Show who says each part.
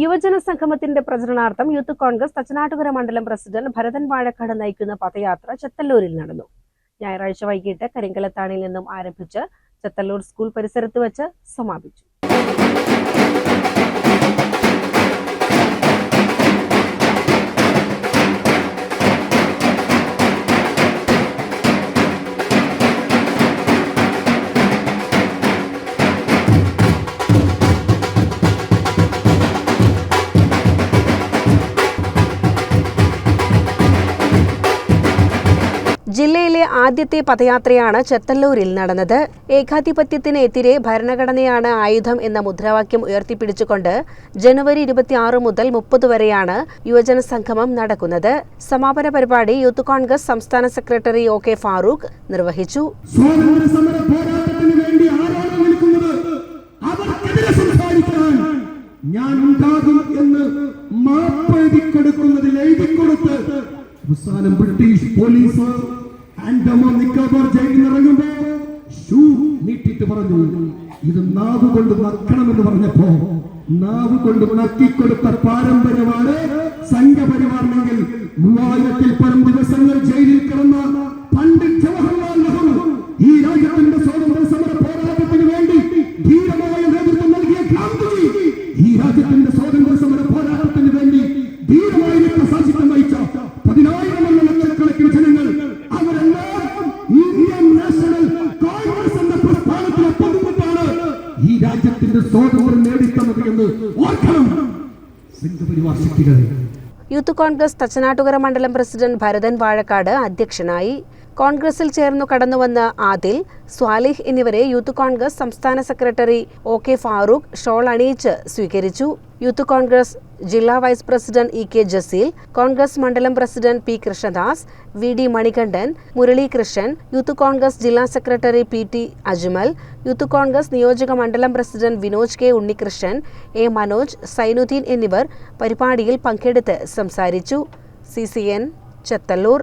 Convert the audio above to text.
Speaker 1: യുവജന സംഗമത്തിന്റെ പ്രചരണാർത്ഥം യൂത്ത് കോൺഗ്രസ് തച്ചനാട്ടുകര മണ്ഡലം പ്രസിഡന്റ് ഭരതൻ വാഴക്കാട് നയിക്കുന്ന പദയാത്ര ചെത്തല്ലൂരിൽ നടന്നു. ഞായറാഴ്ച വൈകിട്ട് കരിങ്കലത്താണിയിൽ നിന്നും ആരംഭിച്ച് ചെത്തല്ലൂർ സ്കൂൾ പരിസരത്ത് വെച്ച് സമാപിച്ചു. ജില്ലയിലെ ആദ്യത്തെ പദയാത്രയാണ് ചെത്തല്ലൂരിൽ നടന്നത്. ഏകാധിപത്യത്തിനെതിരെ ഭരണഘടനയാണ് ആയുധം എന്ന മുദ്രാവാക്യം ഉയർത്തിപ്പിടിച്ചുകൊണ്ട് ജനുവരി ഇരുപത്തിയാറ് മുതൽ മുപ്പത് വരെയാണ് യുവജന സംഗമം നടക്കുന്നത്. സമാപന പരിപാടി യൂത്ത് കോൺഗ്രസ് സംസ്ഥാന സെക്രട്ടറി ഒ കെ ഫാറൂഖ് നിർവഹിച്ചു.
Speaker 2: ഞാൻ എന്ന് മാപ്പെഴുതി കൊടുക്കുന്നതിൽ അവസാനം ബ്രിട്ടീഷ് പോലീസ് ആൻഡമാൻ നിക്കാബാർ ജയിലിൽ ഇറങ്ങുമ്പോ ഷൂ നീട്ടിട്ട് പറഞ്ഞു ഇത് നാവ് കൊണ്ട് നക്കണമെന്ന് പറഞ്ഞപ്പോ നാവ് കൊണ്ട് നക്കിക്കൊടുത്ത പാരമ്പര്യമാണ് സംഘപരിവാറിനെങ്കിൽ മൂവായിരത്തിൽ പരം ദിവസങ്ങൾ ജയിലിൽ കിടന്ന പണ്ഡിറ്റ് ജവഹർലാൽ നെഹ്റു ഈ രാജ്യത്തിന്റെ സ്വാതന്ത്ര്യ സമര പോരാട്ടത്തിന് വേണ്ടി ധീരമായ നേതൃത്വം നൽകിയ ഗാന്ധിജി ഈ രാജ്യത്തിന്റെ സ്വാതന്ത്ര്യ സമര പോരാട്ടത്തിന് വേണ്ടി ധീരമായി രക്തസാക്ഷിത്വം രാജ്യത്തിന്റെ സ്വാതന്ത്ര്യം നേടിത്തന്നത് എന്ന് ഓർക്കണം.
Speaker 1: യൂത്ത് കോൺഗ്രസ് തച്ചനാട്ടുകര മണ്ഡലം പ്രസിഡന്റ് ഭരതൻ വാഴക്കാട് അധ്യക്ഷനായി കോൺഗ്രസിൽ ചേർന്നു കടന്നുവന്ന ആദിൽ സ്വാലിഹ് എന്നിവരെ യൂത്ത് കോൺഗ്രസ് സംസ്ഥാന secretary O K Farooq shawl അണിയിച്ച് സ്വീകരിച്ചു. യൂത്ത് കോൺഗ്രസ് ജില്ലാ vice president E K Jaseel Congress മണ്ഡലം president P Krishnadas V D Manikandan Muralikrishnan youth Congress ജില്ലാ secretary P T Ajmal youth Congress നിയോജക മണ്ഡലം president Vinoj K Unnikrishnan A Manoj Zainuddin എന്നിവർ പരിപാടിയിൽ പങ്കെടുത്ത് സംസാരിച്ചു. C C N Chethallur.